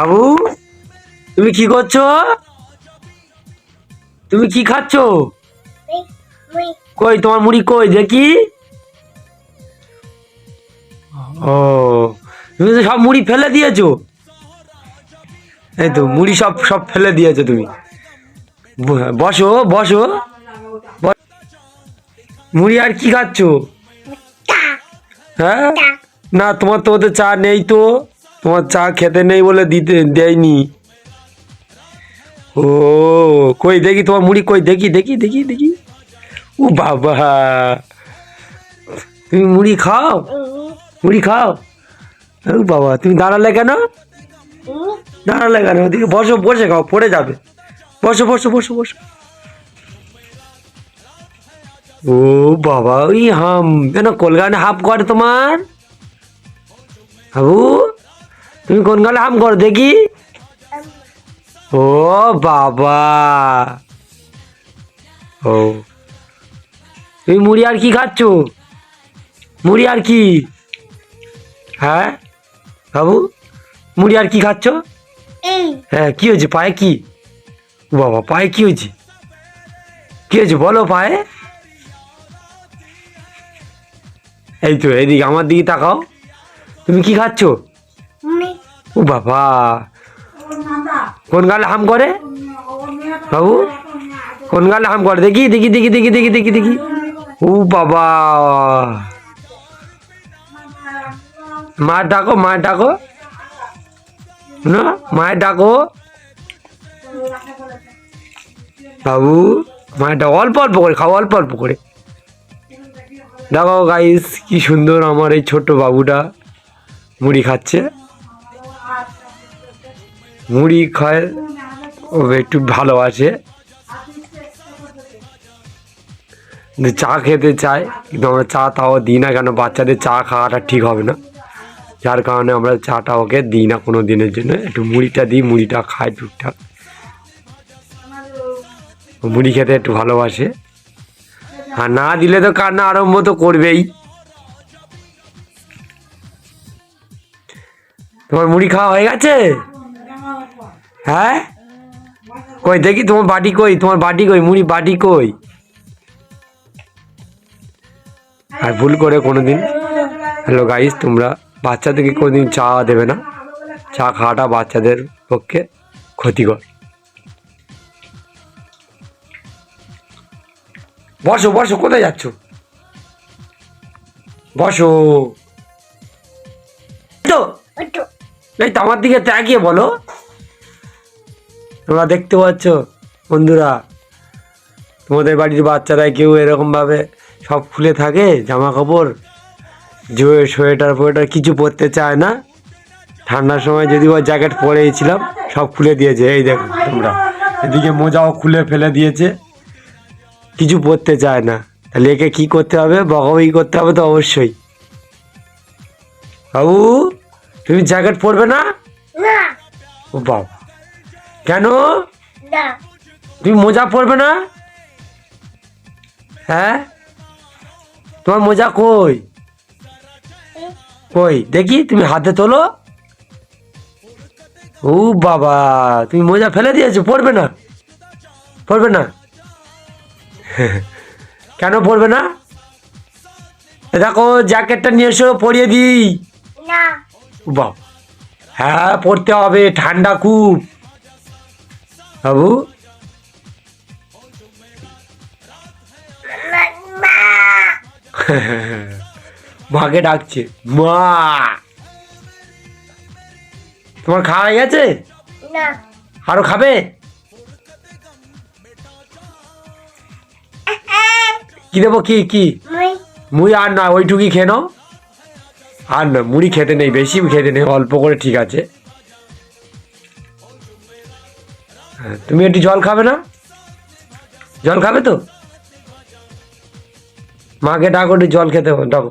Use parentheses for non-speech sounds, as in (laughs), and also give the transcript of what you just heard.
বাবু তুমি কি করছ? তুমি কি খাচ্ছ? কই তোমার মুড়ি কই? দেখি। ও তুমি তো সব মুড়ি ফেলে দিয়েছ। এই তো মুড়ি সব সব ফেলে দিয়েছ তুমি। বসো বসো। মুড়ি আর কি খাচ্ছ? হ্যাঁ? না তোমার তো ওদের চা নেই তো। তোমার চা খেতে নেই বলে দিতে, দেয়নি। ও, কই দেখি তোমার মুড়ি কই? দেখি দেখি দেখি দেখি। ও বাবা, তুমি মুড়ি খাও? মুড়ি খাও? ও বাবা, তুমি দাঁড়ালে কেন? দাঁড়ালে কেন? ওদিকে বসো, বসে খাও, পড়ে যাবে। বসো বসো বসো বসো। ও বাবা, ওই হাম, কেন কলগানে হাফ করে তোমার? বাবু তুমি কোন গালে হাম করো দেখি? ও বাবা। ও। তুমি মুড়ি আর কি খাচ্ছ? মুড়ি আর কি? হ্যাঁ? বাবু মুড়ি আর কি খাচ্ছ? হ্যাঁ কি হয়েছে? পায়ে কি? বাবা পায়ে কি হয়েছে? কি হয়েছে বলো পায়ে? এই তো এদিকে আমার দিকে তাকাও। তুমি কি খাচ্ছ? ও বাবা। কোন গালে হাম করে? বাবু, কোন গালে হাম করে? দেখি দেখি দেখি দেখি দেখি দেখি দেখি ও বাবা। মার ডাকো মার ডাকো। না মায়ের ডাকো। বাবু মায়ের ডাকো। অল্প অল্প করে খাও, অল্প অল্প করে। দেখো গাইস কি সুন্দর আমার এই ছোট্ট বাবুটা মুড়ি খাচ্ছে। মুড়ি খায়, ও একটু ভালোবাসে কিন্তু চা খেতে চায়, কিন্তু আমরা চা তাও দিই না কেন? বাচ্চাদের চা খাওয়াটা ঠিক হবে না। যার কারণে আমরা চাটা ওকে দিই না কোনো দিনের জন্য। একটু মুড়িটা দিই, মুড়িটা খায় টুকটাক। মুড়ি খেতে একটু ভালোবাসে। আর না দিলে তো কান্না আরম্ভ তো করবেই। তোমার মুড়ি খাওয়া হয়ে গেছে? হ্যাঁ? কই, দেখি তোমার বাটি কই, তোমার বাটি কই মুড়ি বাটি কই? আর ভুল করে কোনোদিন, হ্যালো গাইস তোমরা বাচ্চাদেরকে কোনোদিন চা দেবে না। চা খাওয়াটা বাচ্চাদের পক্ষে ক্ষতিকর। বসো বসো, কোথায় যাচ্ছ? বসো। তো, এই তো, আমার দিকে তাকিয়ে বলো। তোমরা দেখতে পাচ্ছ বন্ধুরা? তোমাদের বাড়ির বাচ্চারা কেউ এরকমভাবে সব খুলে থাকে জামা কাপড় জুয়ে সোয়েটার ফোয়েটার কিছু পরতে চায় না। ঠান্ডার সময় যদি ওই জ্যাকেট পরেছিলাম সব খুলে দিয়েছে। এই দেখো তোমরা। এদিকে মোজাও খুলে ফেলে দিয়েছে। কিছু পরতে চায় না। তাহলে একে কী করতে হবে? বকাবকি করতে হবে তো অবশ্যই। বাবু তুমি জ্যাকেট পরবে না। ও বাবা। কেন? তুমি মোজা পরবে না? হ্যাঁ? তোমার মোজা কই? কই? দেখি তুমি হাতে তোলো। ও বাবা তুমি মোজা ফেলে দিয়েছ পড়বে না। পড়বে না। (laughs) কেন পড়বে না? দেখো জ্যাকেটটা নিয়ে এসো পরিয়ে দিই। বাবা হ্যাঁ পড়তে হবে ঠান্ডা খুব। বাবু? (laughs) মাকে ডাকছে। মা! তোমার খাওয়া হয়ে গেছে? আরও খাবে? কি দেবো কি কি? মুড়ি আর না ওইটুকুই খেয়ে নাও। আর না মুড়ি খেতে নেই বেশি খেতে নেই অল্প করে ঠিক আছে। তুমি একটু জল খাবে না? জল খাবে তো? মাকে ডাকো একটু জল খেতে ডাকো